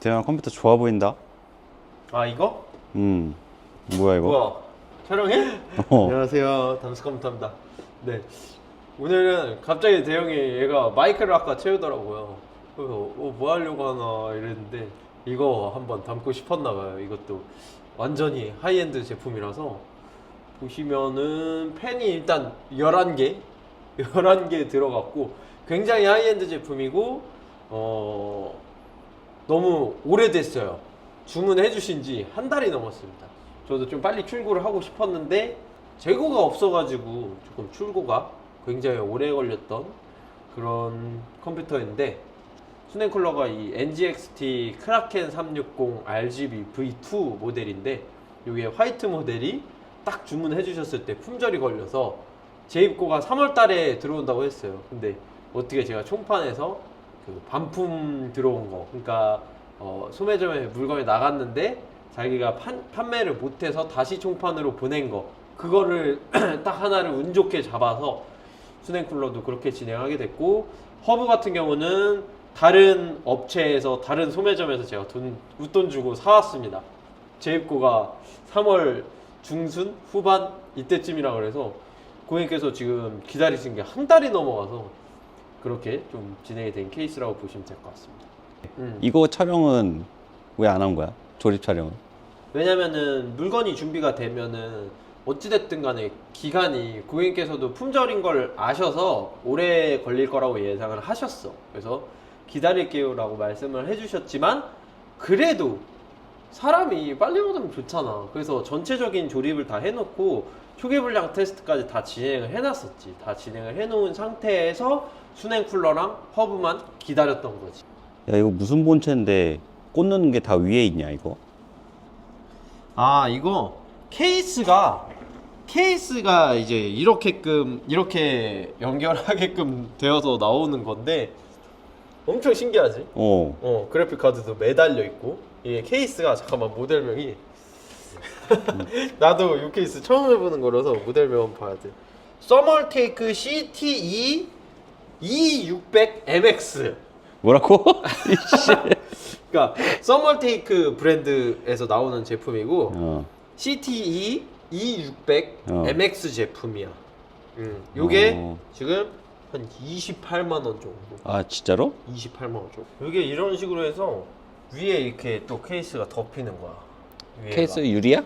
대현 컴퓨터 좋아 보인다. 아 이거? 음. 뭐야 이거? 뭐야? 촬영해? 어. 안녕하세요. 담스 컴퓨터입니다. 네. 오늘은 갑자기 대형이 얘가 마이크를 아까 채우더라고요. 그래서 어, 뭐 하려고 하나 이랬는데 이거 한번 담고 싶었나 봐요. 이것도 완전히 하이엔드 제품이라서 보시면은 펜이 일단 11개 11개 들어갔고 굉장히 하이엔드 제품이고 어 너무 오래됐어요. 주문해 주신 지 한 달이 넘었습니다. 저도 좀 빨리 출고를 하고 싶었는데 재고가 없어가지고 조금 출고가 굉장히 오래 걸렸던 그런 컴퓨터인데 스낵쿨러가 이 NGXT 크라켄 360 RGB V2 모델인데 이게 화이트 모델이 딱 주문해 주셨을 때 품절이 걸려서 재입고가 3월 달에 들어온다고 했어요. 근데 어떻게 제가 총판에서 그 반품 들어온 거, 그러니까 어, 소매점에 물건이 나갔는데 자기가 판, 판매를 못해서 다시 총판으로 보낸 거, 그거를 딱 하나를 운 좋게 잡아서 수냉쿨러도 그렇게 진행하게 됐고 허브 같은 경우는 다른 업체에서 다른 소매점에서 제가 돈 웃돈 주고 사왔습니다. 재입고가 3월 중순 후반 이때쯤이라 그래서 고객님께서 지금 기다리신 게 한 달이 넘어가서 그렇게 좀 진행이 된 케이스라고 보시면 될 것 같습니다. 음. 이거 촬영은 왜 안 한 거야? 조립 촬영은? 왜냐면은 물건이 준비가 되면은 어찌됐든 간에 기간이 고객님께서도 품절인 걸 아셔서 오래 걸릴 거라고 예상을 하셨어. 그래서 기다릴게요 라고 말씀을 해주셨지만 그래도 사람이 빨리 받으면 좋잖아. 그래서 전체적인 조립을 다 해놓고 초기 불량 테스트까지 다 진행을 해놨었지. 다 진행을 해놓은 상태에서 수냉 쿨러랑 허브만 기다렸던 거지. 야 이거 무슨 본체인데 꽂는 게 다 위에 있냐 이거? 아 이거 케이스가 케이스가 이제 이렇게끔 이렇게 연결하게끔 되어서 나오는 건데 엄청 신기하지? 어. 어 그래픽 카드도 매달려 있고 이게 케이스가 잠깐만 모델명이 나도 이 케이스 처음 해보는 거라서 모델명 한번 봐야 돼. 서멀테이크 CTE E600MX 뭐라고? 그러니까 서멀테이크 브랜드에서 나오는 제품이고 어. CTE E600 어. MX 제품이야. 음, 요게 어. 지금 한 28만 원 정도. 아 진짜로? 28만 원 정도. 이게 이런 식으로 해서 위에 이렇게 또 케이스가 덮이는 거야. 위에가. 케이스 유리야?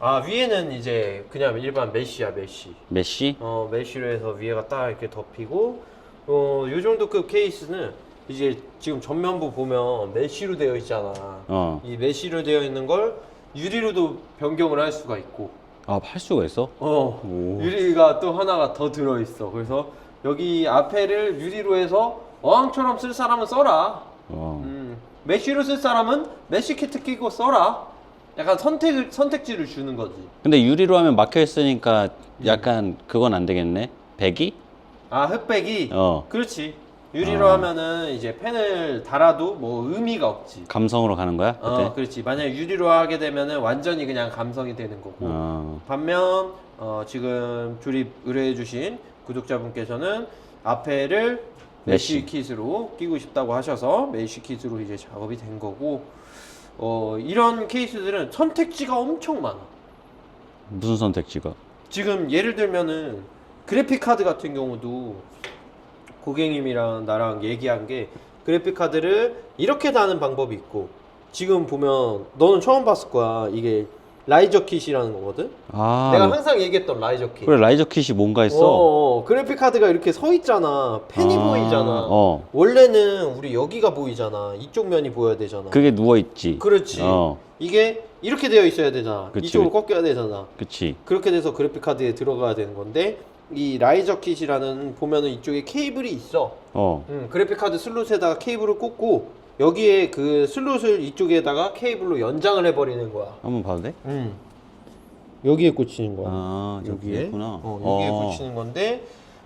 아 위에는 이제 그냥 일반 메쉬야 메쉬. 메쉬? 어 메쉬로 해서 위에가 딱 이렇게 덮이고 어요 정도급 케이스는 이제 지금 전면부 보면 메쉬로 되어 있잖아. 어. 이 메쉬로 되어 있는 걸 유리로도 변경을 할 수가 있고 아팔 수가 있어? 어 오. 유리가 또 하나가 더 들어 있어 그래서 여기 앞에를 유리로 해서 어항처럼 쓸 사람은 써라 어. 음, 메쉬로 쓸 사람은 메쉬 키트 끼고 써라 약간 선택을 선택지를 주는 거지 근데 유리로 하면 막혀 있으니까 음. 약간 그건 안 되겠네. 배기? 아 흑백이 어. 그렇지 유리로 아. 하면은 이제 펜을 달아도 뭐 의미가 없지 감성으로 가는 거야? 그때? 어 그렇지 만약에 유리로 하게 되면은 완전히 그냥 감성이 되는 거고 어. 반면 어, 지금 조립 의뢰해주신 구독자분께서는 앞에를 메쉬 메쉬. 킷으로 끼고 싶다고 하셔서 메쉬 킷으로 이제 작업이 된 거고 어, 이런 케이스들은 선택지가 엄청 많아. 무슨 선택지가? 지금 예를 들면은 그래픽 카드 같은 경우도 고객님이랑 나랑 얘기한 게 그래픽 카드를 이렇게 다는 방법이 있고 지금 보면 너는 처음 봤을 거야 이게 라이저 킷이라는 거거든. 아. 내가 항상 얘기했던 라이저 킷. 그래 라이저 킷이 뭔가 있어. 어, 어, 그래픽 카드가 이렇게 서 있잖아. 펜이 아, 보이잖아. 어. 원래는 우리 여기가 보이잖아. 이쪽 면이 보여야 되잖아. 그게 누워 있지. 그렇지. 어. 이게 이렇게 되어 있어야 되잖아. 그치, 이쪽으로 꺾여야 되잖아. 그치. 그렇게 돼서 그래픽 카드에 들어가야 되는 건데 이 라이저 킷이라는 보면은 이쪽에 케이블이 있어. 어. 음, 그래픽 카드 슬롯에다가 케이블을 꽂고 여기에 그 슬롯을 이쪽에다가 케이블로 연장을 해버리는 거야. 한번 봐도 돼? 음. 여기에 꽂히는 거야. 아, 여기 여기에 있구나. 어, 여기에 어. 붙이는 건데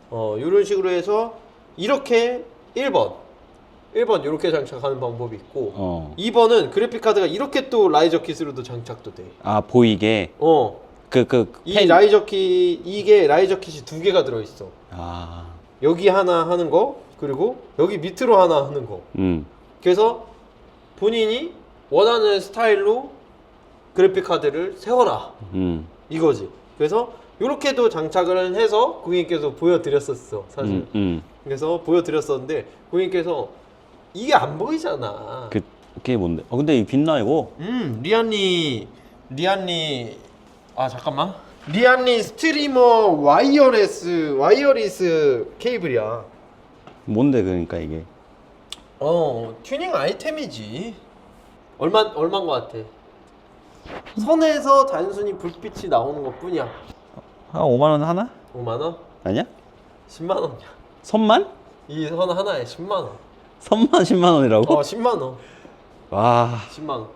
어, 이런 식으로 해서 이렇게 1번 1번 이렇게 장착하는 방법이 있고 어. 2번은 그래픽 카드가 이렇게 또 라이저 킷으로도 장착도 돼. 아, 보이게. 어. 그, 그, 이 펜. 라이저 킷 이게 라이저 킷이 두 개가 들어 있어. 아. 여기 하나 하는 거 그리고 여기 밑으로 하나 하는 거. 음. 그래서 본인이 원하는 스타일로 그래픽 카드를 세워라 음. 이거지. 그래서 이렇게도 장착을 해서 고객님께서 보여드렸었어 사실. 음. 음. 그래서 보여드렸었는데 고객님께서 이게 안 보이잖아. 그 그게 뭔데? 어 근데 이 빛나 이거. 음 리안리 리안리 아 잠깐만 리안리 스트리머 와이어레스 와이어리스 케이블이야. 뭔데 그러니까 이게. 어 튜닝 아이템이지. 얼마 얼마인 것 같아? 선에서 단순히 불빛이 나오는 것 뿐이야. 한 5만 원 하나? 5만 원? 아니야? 10만 원이야. 선만? 이 선 하나에 10만 원. 선만 10만 원이라고? 어 10만 원. 와. 10만 원.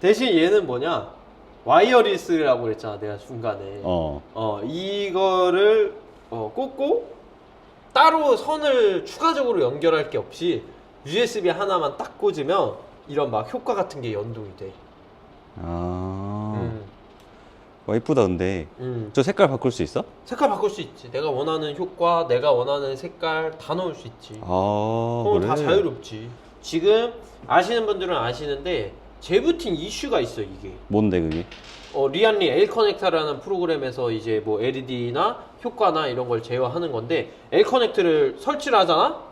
대신 얘는 뭐냐? 와이어리스라고 그랬잖아 내가 중간에. 어. 어 이거를 어, 꽂고 따로 선을 추가적으로 연결할 게 없이 USB 하나만 딱 꽂으면 이런 막 효과 같은 게 연동이 돼. 아. 음. 와 이쁘다 근데. 음. 저 색깔 바꿀 수 있어? 색깔 바꿀 수 있지. 내가 원하는 효과, 내가 원하는 색깔 다 넣을 수 있지. 아 어, 그래. 다 자유롭지. 지금 아시는 분들은 아시는데 재부팅 이슈가 있어 이게. 뭔데 그게? 어, 리안리 L 커넥터라는 프로그램에서 이제 뭐 LED나 효과나 이런 걸 제어하는 건데 L 커넥터를 설치를 하잖아?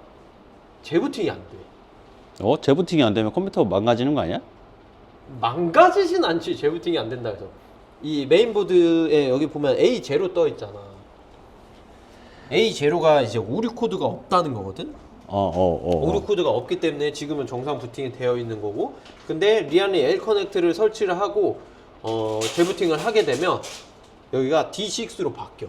재부팅이 안 돼. 어 재부팅이 안 되면 컴퓨터 망가지는 거 아니야? 망가지진 않지 재부팅이 안 된다 해서 이 메인보드에 여기 보면 A0 떠 있잖아. A0가 이제 오류 코드가 없다는 거거든. 어 어 어. 어. 오류 코드가 없기 때문에 지금은 정상 부팅이 되어 있는 거고 근데 리안리 L 커넥트를 설치를 하고 어, 재부팅을 하게 되면 여기가 D6로 바뀌어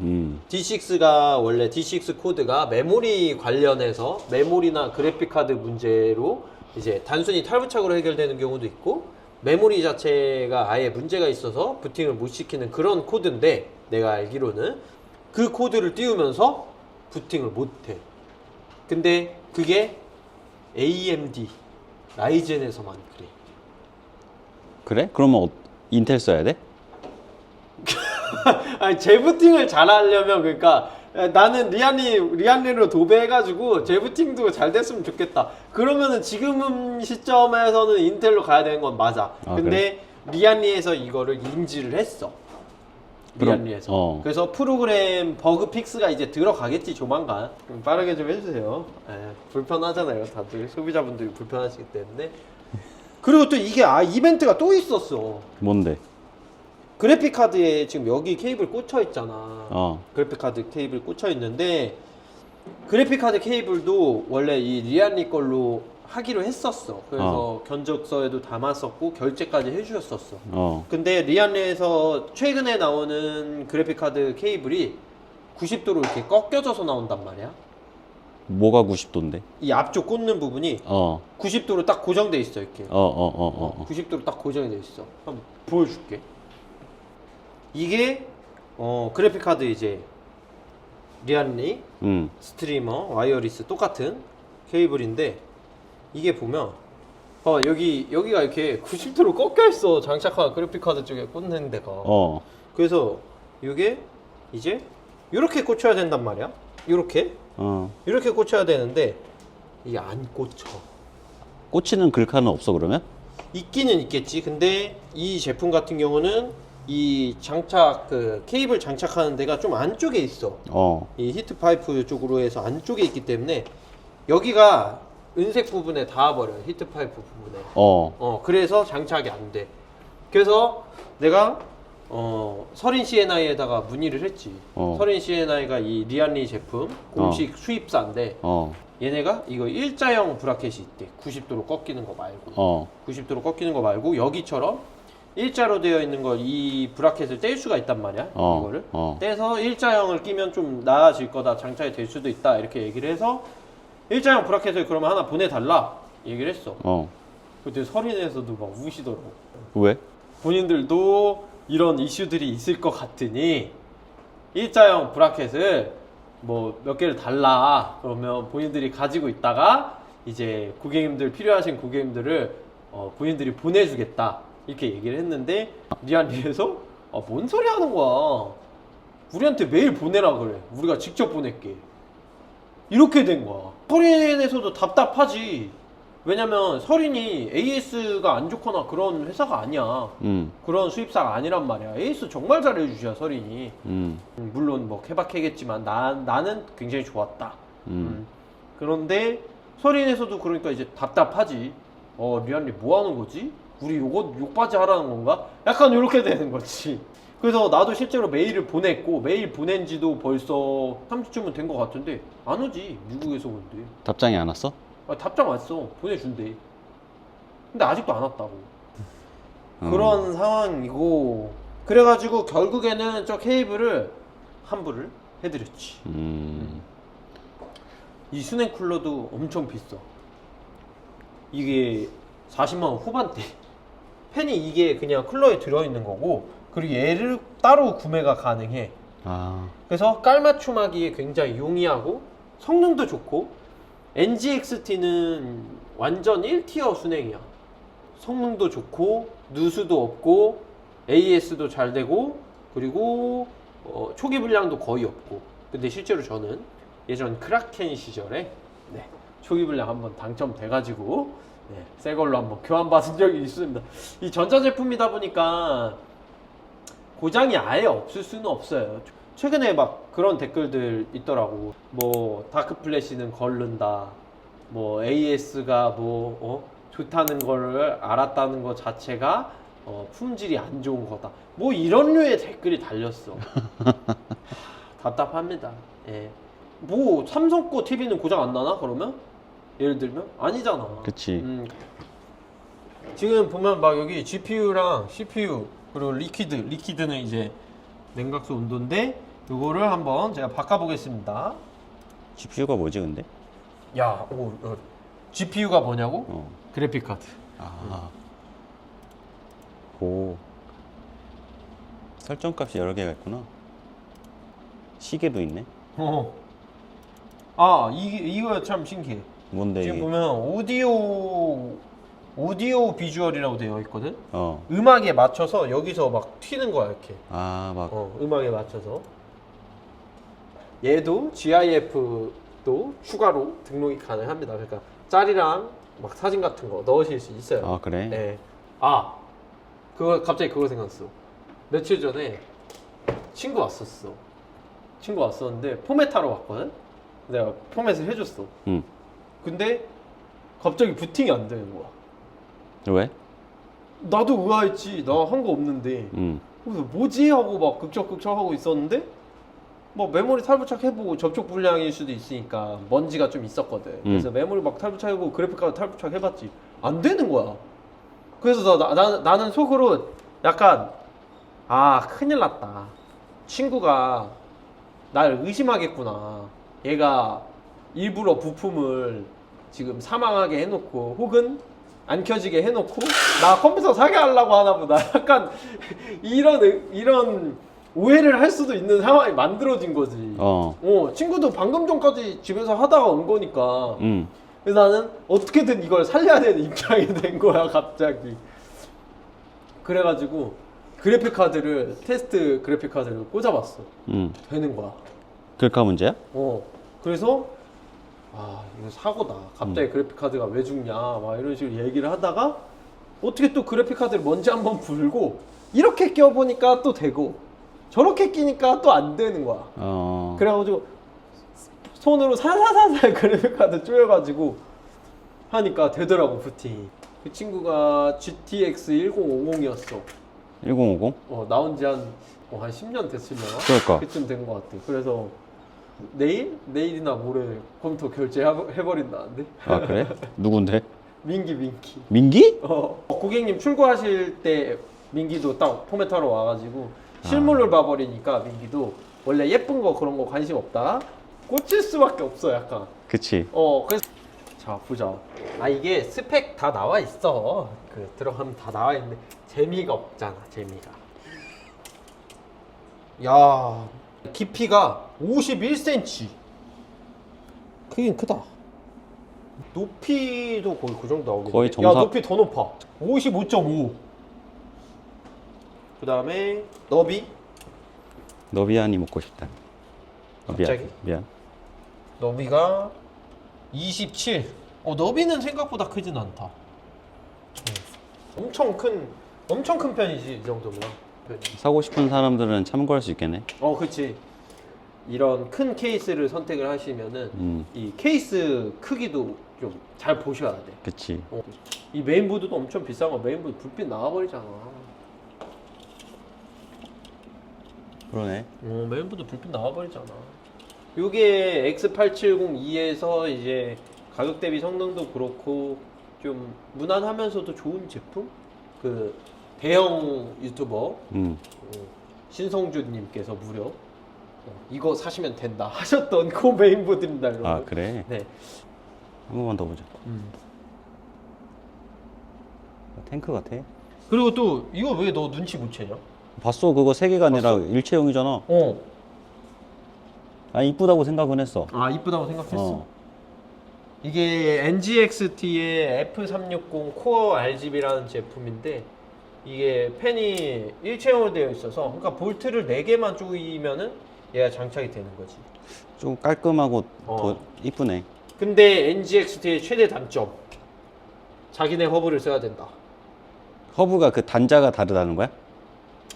음. D6가 원래 D6 코드가 메모리 관련해서 메모리나 그래픽 카드 문제로 이제 단순히 탈부착으로 해결되는 경우도 있고 메모리 자체가 아예 문제가 있어서 부팅을 못 시키는 그런 코드인데 내가 알기로는 그 코드를 띄우면서 부팅을 못 해. 근데 그게 AMD 라이젠에서만 그래. 그래? 그러면 어, 인텔 써야 돼? 아니 재부팅을 잘하려면 그러니까 나는 리안리 리안리로 도배해가지고 재부팅도 잘 됐으면 좋겠다. 그러면은 지금 시점에서는 인텔로 가야 되는 건 맞아. 아, 근데 리안리에서 이거를 인지를 했어. 그럼, 리안리에서. 어. 그래서 프로그램 버그 픽스가 이제 들어가겠지 조만간. 좀 빠르게 좀 해주세요. 에, 불편하잖아요. 다들 소비자분들이 불편하시기 때문에. 그리고 또 이게 아 이벤트가 또 있었어. 뭔데? 그래픽 카드에 지금 여기 케이블 꽂혀 있잖아. 어. 그래픽 카드 케이블 꽂혀 있는데 그래픽 카드 케이블도 원래 이 리안리 걸로 하기로 했었어. 그래서 견적서에도 담았었고 결제까지 해주셨었어. 어. 근데 리안리에서 최근에 나오는 그래픽 카드 케이블이 90도로 이렇게 꺾여져서 나온단 말이야. 뭐가 90도인데? 이 앞쪽 꽂는 부분이 어. 90도로 딱 고정돼 있어 이렇게. 어 어 어 어. 어. 90도로 딱 고정이 돼 있어. 한번 보여줄게. 이게 어 그래픽 카드 이제 리안리 음. 스트리머 와이어리스 똑같은 케이블인데 이게 보면 봐 여기 여기가 이렇게 90도로 꺾여 있어 장착한 그래픽 카드 쪽에 꽂는 데가. 어. 그래서 이게 이제 이렇게 꽂혀야 된단 말이야. 이렇게 어. 이렇게 꽂혀야 되는데 이게 안 꽂혀. 꽂히는 글카는 없어 그러면? 있기는 있겠지. 근데 이 제품 같은 경우는 이 장착 그 케이블 장착하는 데가 좀 안쪽에 있어. 어. 이 히트 파이프 쪽으로 해서 안쪽에 있기 때문에 여기가 은색 부분에 닿아 버려. 요 히트 파이프 부분에. 어. 어, 그래서 장착이 안 돼. 그래서 내가 어, 서린 CNI에다가 문의를 했지. 어. 서린 CNI가 이 리안리 제품 공식 수입사인데 어. 얘네가 이거 일자형 브라켓이 있대. 90도로 꺾이는 거 말고. 어. 90도로 꺾이는 거 말고 여기처럼 일자로 되어 있는 걸이 브라켓을 뗄 수가 있단 말이야. 어. 이거를 어. 떼서 일자형을 끼면 좀 나아질 거다. 장착이 될 수도 있다. 이렇게 얘기를 해서 일자형 브라켓을 그러면 하나 보내달라 얘기를 했어. 어. 그때 서린에서도 막 우시더라고. 왜? 본인들도 이런 이슈들이 있을 것 같으니 일자형 브라켓을 뭐 몇 개를 달라 그러면 본인들이 가지고 있다가 이제 고객님들 필요하신 고객님들을 어, 본인들이 보내주겠다. 이렇게 얘기를 했는데 리안리에서 아, 뭔 소리 하는 거야? 우리한테 메일 보내라 그래. 우리가 직접 보낼게. 이렇게 된 거야. 서린에서도 답답하지 왜냐면 설인이 AS가 안 좋거나 그런 회사가 아니야. 음, 그런 수입사가 아니란 말이야. AS 정말 잘해주셔 설인이. 음, 음, 물론 뭐 케바케겠지만 나 나는 굉장히 좋았다. 음. 음. 그런데 설인에서도 그러니까 이제 답답하지. 어 리안리 뭐 하는 거지? 우리 요거 욕바지 하라는 건가? 약간 이렇게 되는 거지. 그래서 나도 실제로 메일을 보냈고 메일 보낸 지도 벌써 30주면 된것 같은데 안 오지 미국에서 온대. 답장이 안 왔어? 아, 답장 왔어 보내준대. 근데 아직도 안 왔다고. 어. 그런 상황이고 그래가지고 결국에는 저 케이블을 환불을 해드렸지. 음, 이 수냉 쿨러도 엄청 비싸. 이게 40만 원 후반대. 팬이 이게 그냥 쿨러에 들어있는 거고 그리고 얘를 따로 구매가 가능해. 아, 그래서 깔맞춤하기에 굉장히 용이하고 성능도 좋고 NGXT는 완전 1티어 순행이야. 성능도 좋고 누수도 없고 AS도 잘 되고 그리고 어, 초기 불량도 거의 없고 근데 실제로 저는 예전 크라켄 시절에 네, 초기 불량 한번 당첨돼가지고 네, 새 걸로 한번 교환받은 적이 있습니다. 이 전자제품이다 보니까 고장이 아예 없을 수는 없어요. 최근에 막 그런 댓글들 있더라고. 뭐 다크 플래시는 걸른다. 뭐 AS가 뭐 어? 좋다는 거를 알았다는 것 자체가 어, 품질이 안 좋은 거다. 뭐 이런 류의 댓글이 달렸어. 답답합니다. 예. 뭐 삼성 거 TV는 고장 안 나나 그러면? 예를 들면 아니잖아. 그치. 음. 지금 보면 막 여기 GPU랑 CPU 그리고 리퀴드 리퀴드는 이제 냉각수 온도인데 이거를 한번 제가 바꿔보겠습니다. GPU가 뭐지 근데? 야, 오, 어, GPU가 뭐냐고? 어, 그래픽 카드. 아, 오, 설정 값이 여러 개가 있구나. 시계도 있네. 어. 아, 이게 이거 참 신기해. 뭔데 지금 이게? 보면 오디오 오디오 비주얼이라고 되어 있거든. 어, 음악에 맞춰서 여기서 막 튀는 거야 이렇게. 아, 막 어, 음악에 맞춰서. 얘도 GIF도 추가로 등록이 가능합니다. 그러니까 짤이랑 막 사진 같은 거 넣으실 수 있어요. 아 그래? 네. 아, 그거 갑자기 그거 생각났어. 며칠 전에 친구 왔었어. 친구 왔었는데 포맷하러 왔거든. 내가 포맷을 해줬어. 응. 근데 갑자기 부팅이 안 되는 거야. 왜? 나도 의아했지. 나 한 거 없는데. 응. 그래서 뭐지 하고 막 극적극적 하고 있었는데 뭐 메모리 탈부착 해보고 접촉 불량일 수도 있으니까 먼지가 좀 있었거든. 그래서 메모리 막 탈부착해보고 그래픽카드 탈부착 해봤지 안 되는 거야. 그래서 나, 나, 나는 속으로 약간 아 큰일 났다. 친구가 날 의심하겠구나. 얘가 일부러 부품을 지금 사망하게 해놓고 혹은 안 켜지게 해놓고 나 컴퓨터 사게 하려고 하나 보다. 약간 이런 의- 이런 오해를 할 수도 있는 상황이 만들어진 거지. 어. 어, 친구도 방금 전까지 집에서 하다가 온 거니까. 응. 그래서 나는 어떻게든 이걸 살려야 되는 입장이 된 거야 갑자기. 그래가지고 그래픽 카드를 테스트 그래픽 카드를 꽂아봤어. 응. 되는 거야. 글카 문제야? 어. 그래서 아 이거 사고다. 갑자기 그래픽 카드가 왜 죽냐 막 이런 식으로 얘기를 하다가 어떻게 또 그래픽 카드를 먼지 한번 불고 이렇게 껴보니까 또 되고 저렇게 끼니까 또 안 되는 거야. 어, 그래가지고 손으로 살살살살 그래픽 카드 쪼여가지고 하니까 되더라고 부팅이. 그 친구가 GTX 1050이었어. 1050? 어, 나온 지한 어, 한 10년 됐으려나? 그러니까. 그쯤 된 것 같아. 그래서 내일? 내일이나 모레 컴퓨터 결제해버린다는데? 아 그래? 누군데? 민기, 민기. 민기? 어, 고객님 출고하실 때 민기도 딱 포맷하러 와가지고 실물을 봐버리니까 민기도 원래 예쁜 거 그런 거 관심 없다. 꽂힐 수밖에 없어, 약간. 그치. 어, 그래서 자 보자. 아 이게 스펙 다 나와 있어. 그 들어가면 다 나와 있는데 재미가 없잖아. 재미가. 야 깊이가 51cm. 크긴 크다. 높이도 거의 그 정도 나오겠네. 거의 야 정상- 높이 더 높아. 55.5. 그 다음에 너비. 너비안이 먹고 싶다. 어, 미안. 갑자기? 미안. 너비가 27. 어 너비는 생각보다 크진 않다. 어. 엄청 큰 엄청 큰 편이지 이 정도면. 편이. 사고 싶은 사람들은 참고할 수 있겠네. 어 그치. 이런 큰 케이스를 선택을 하시면은 음, 이 케이스 크기도 좀 잘 보셔야 돼. 그치. 어. 이 메인보드도 엄청 비싼 거 메인보드 불빛 나와버리잖아. 그러네. 어, 메인보드 불빛 나와버리잖아. 요게 X870E에서 이제 가격 대비 성능도 그렇고 좀 무난하면서도 좋은 제품? 그 대형 유튜버 음, 어, 신성주님께서 무려 어, 이거 사시면 된다 하셨던 그 메인 보드입니다, 여러분. 아 그래. 네. 한 번만 더 보자. 음. 탱크 같아. 그리고 또 이거 왜 너 눈치 못 채냐? 봤어 그거 세 개가 아니라 일체형이잖아. 어. 아 이쁘다고 생각은 했어. 아 이쁘다고 생각했어. 어. 이게 NGXT의 F360 코어 RGB라는 제품인데 이게 펜이 일체형으로 되어 있어서 그러니까 볼트를 4개만 조이면은 얘가 장착이 되는 거지. 좀 깔끔하고 어. 더 이쁘네. 근데 NGXT의 최대 단점 자기네 허브를 써야 된다. 허브가 그 단자가 다르다는 거야?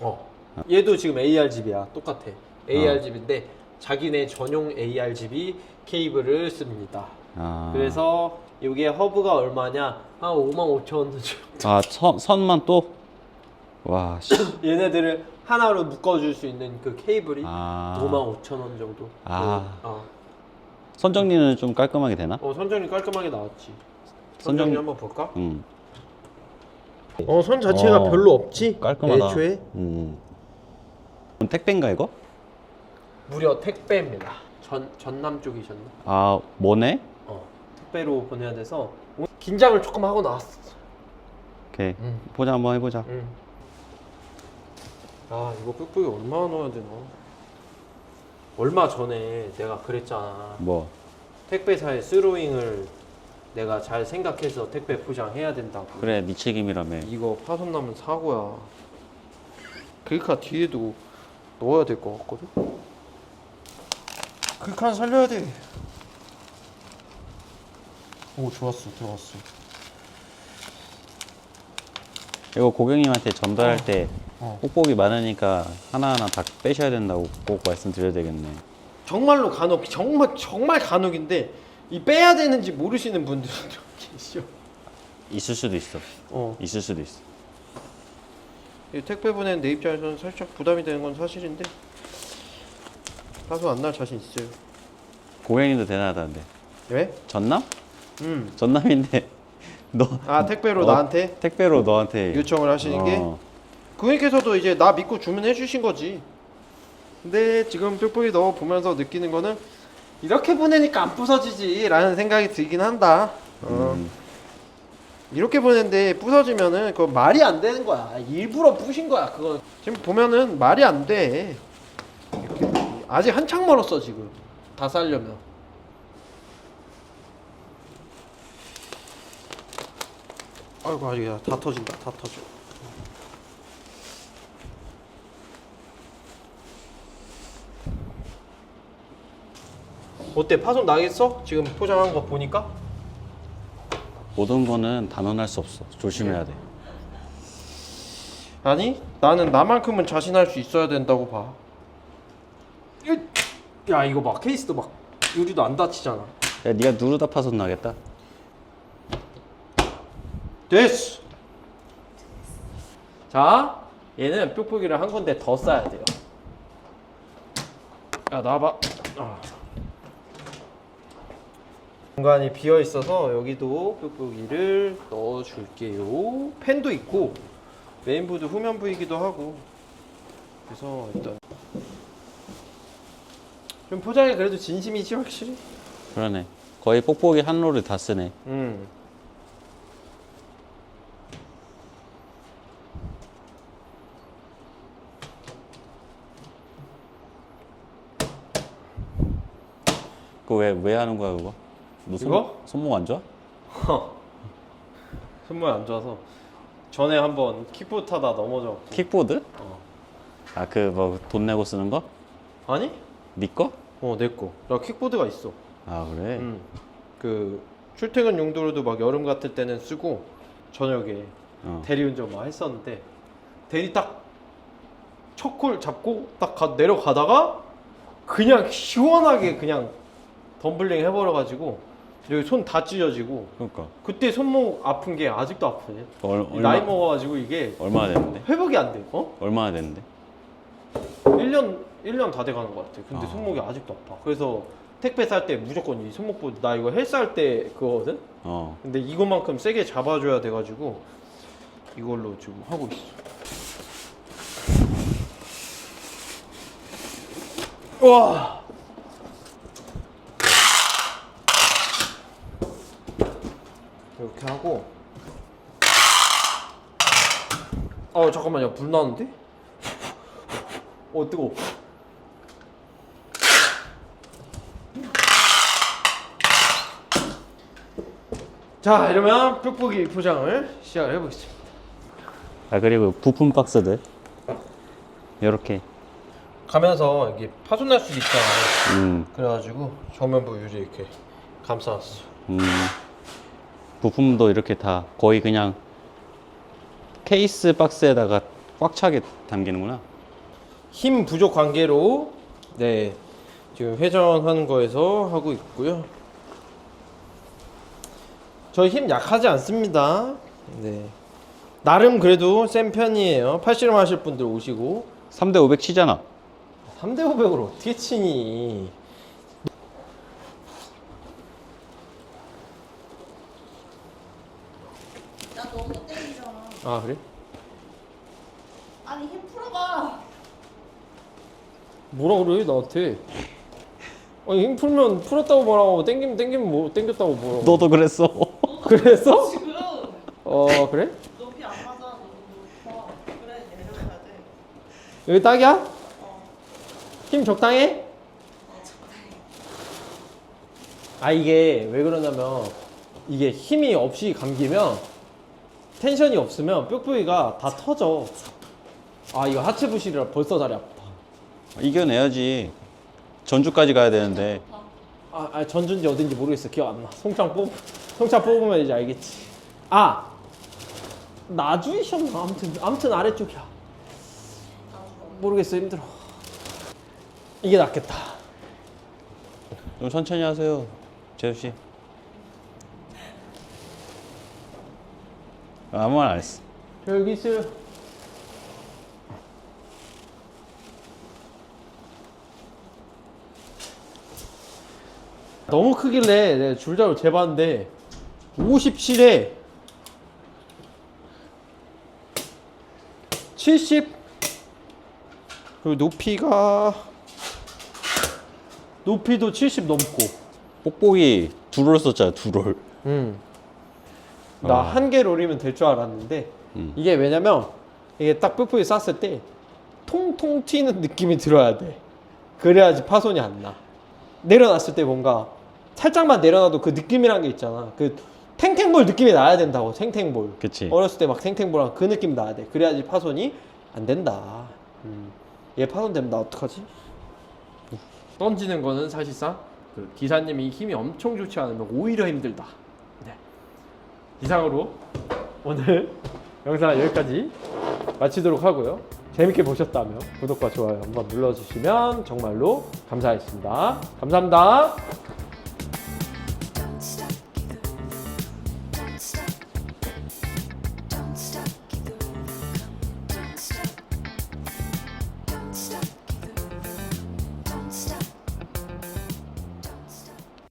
어. 얘도 지금 ARGB야. 똑같아. ARGB인데 자기네 전용 ARGB 케이블을 씁니다. 아. 그래서 이게 허브가 얼마냐? 한 5만 5천 원 정도. 아 선, 선만 또? 와 씨. 얘네들을 하나로 묶어줄 수 있는 그 케이블이 아. 5만 5천 원 정도. 아. 어, 선 정리는 좀 깔끔하게 되나? 어 선정이 깔끔하게 나왔지. 선정- 선정리 한번 볼까? 음. 어 선 자체가 어, 별로 없지. 깔끔하다. 애초에 음. 그럼 택배인가 이거? 무려 택배입니다. 전 전남 쪽이셨나? 아 뭐네? 어 택배로 보내야 돼서 오- 긴장을 조금 하고 나왔어. 오케이. 음. 보자 한번 해보자. 응. 아 이거 꾹꾹이 얼마나 넣어야 되나? 얼마 전에 내가 그랬잖아. 뭐? 택배사의 스로잉을 내가 잘 생각해서 택배 포장해야 된다고. 그래 네 책임이라며. 이거 파손 나면 사고야. 글카 뒤에도 넣어야 될 것 같거든. 글카 살려야 돼. 오 좋았어 들어왔어. 이거 고객님한테 전달할 때 어. 뽁뽁이 많으니까 하나하나 다 빼셔야 된다고 꼭 말씀드려야 되겠네. 정말로 간혹 정말 정말 간혹인데 이 빼야 되는지 모르시는 좀 계셔. 있을 수도 있어. 어. 있을 수도 있어. 이 택배 보내는 내 입장에서는 살짝 부담이 되는 건 사실인데 파손 안날 자신 있어요. 고객님도 대단하다는데. 왜? 전남? 음. 전남인데 너 아 택배로 어, 나한테 택배로 너한테 요청을 하시는 게 어, 고객께서도 이제 나 믿고 주문해 주신 거지. 근데 지금 뿅뿅이 넣어 보면서 느끼는 거는 이렇게 보내니까 안 부서지지 라는 생각이 들긴 한다. 어. 음, 이렇게 보냈는데 부서지면은 그거 말이 안 되는 거야. 일부러 부신 거야. 그거 지금 보면은 말이 안 돼. 이렇게. 아직 한창 멀었어 지금. 다 살려면. 아이고 아직 다 터진다. 다 터져. 어때 파손 나겠어? 지금 포장한 거 보니까? 모든 거는 단언할 수 없어. 조심해야 돼. 아니 나는 나만큼은 자신할 수 있어야 된다고 봐. 야 이거 막 케이스도 막 유리도 안 다치잖아. 야, 네가 누르다 파손 나겠다. 됐어. 자 얘는 뾱뾱이를 한 건데 더 싸야 돼요. 야 나봐. 아. 공간이 비어 있어서 여기도 뾱뾱이를 넣어 줄게요. 펜도 있고 메인보드 후면부이기도 하고 그래서 일단 좀 포장이 그래도 진심이지 확실히. 그러네. 거의 뽁뽁이 한 롤을 다 쓰네. 음. 그거 왜, 왜 하는 거야, 그거? 너 손, 이거? 손목 안 좋아? 손목이 안 좋아서 전에 한번 킥보드 타다 넘어져. 킥보드? 어. 아, 그 뭐 돈 내고 쓰는 거? 아니? 네 거? 어, 내 거. 나 킥보드가 있어. 아, 그래? 음. 그 출퇴근 용도로도 막 여름 같을 때는 쓰고 저녁에 어. 대리운전 막 했었는데 대리 딱 첫콜 잡고 딱 가- 내려가다가 그냥 시원하게 그냥 덤블링 해버려가지고 여기 손 다 찢어지고 그러니까 그때 손목 아픈 게 아직도 아프네. 얼, 나이 얼마 먹어가지고 이게 얼마나 됐는데? 회복이 안 돼. 어? 얼마나 됐는데? 1년 1년 다 돼가는 것 같아. 근데 아. 손목이 아직도 아파. 그래서 택배 살 때 무조건 이 손목보다 나 이거 헬스 할 때 그거거든. 어. 근데 이것만큼 세게 잡아줘야 돼가지고 이걸로 지금 하고 있어. 와. 이렇게 하고. 어 잠깐만요 불 나는데? 어 뜨거. 자 이러면 뾱뾱이 포장을 시작을 해보겠습니다. 아 그리고 부품 박스들 이렇게 가면서 이게 파손날 수도 있잖아. 음, 그래가지고 정면부 유리 이렇게 감싸놨어. 음. 부품도 이렇게 다 거의 그냥 케이스 박스에다가 꽉 차게 담기는구나. 힘 부족 관계로 네 지금 회전하는 거에서 하고 있고요. 저희 힘 약하지 않습니다. 네 나름 그래도 센 편이에요. 팔씨름 하실 분들 오시고 3대 500 치잖아. 3대 500으로 어떻게 치니? 나 너무 때리잖 아. 아 그래? 아니 힘 풀어봐. 뭐라 그래 나한테? 아니 힘 풀면 풀었다고 말하고 땡기면 땡기면 뭐 땡겼다고 뭐라고? 너도 그랬어. 그랬어? 지금 어 그래? 높이 안 맞아. 너무 높아. 그래 내려가야 돼. 여기 딱이야? 어. 힘 적당해? 어 적당히. 아 이게 왜 그러냐면 이게 힘이 없이 감기면 텐션이 없으면 뼈 부위가 다 터져. 아 이거 하체 부실이라 벌써 다리 아프다. 이겨내야지. 전주까지 가야 되는데. 아, 아 전준지 어딘지 모르겠어. 기억 안 나. 송창 뽑 송창 뽑으면 이제 알겠지. 아 나주이셨나? 아무튼 아무튼 아래쪽이야. 모르겠어 힘들어. 이게 낫겠다. 좀 천천히 하세요. 재수 씨. 아무 말 안 했어. 저 여기 있어요. 너무 크길래 내가 줄자로 재봤는데 57에 70 그리고 높이가 높이도 70 넘고 뽁뽁이 두 롤 썼잖아, 두 롤. 음. 나 아. 한개 롤이면 될 줄 알았는데 음. 이게 왜냐면 이게 딱 뿔뿔이 쌌을 때 통통 튀는 느낌이 들어야 돼. 그래야지 파손이 안 나. 내려놨을 때 뭔가 살짝만 내려놔도 그 느낌이란 게 있잖아. 그 탱탱볼 느낌이 나야 된다고. 탱탱볼. 그치. 어렸을 때 막 탱탱볼한 그 느낌 나야 돼. 그래야지 파손이 안 된다. 음. 얘 파손되면 나 어떡하지? 던지는 거는 사실상 그 기사님이 힘이 엄청 좋지 않으면 오히려 힘들다. 네. 이상으로 오늘 영상 여기까지 마치도록 하고요. 재밌게 보셨다면 구독과 좋아요 한번 눌러주시면 정말로 감사하겠습니다. 감사합니다.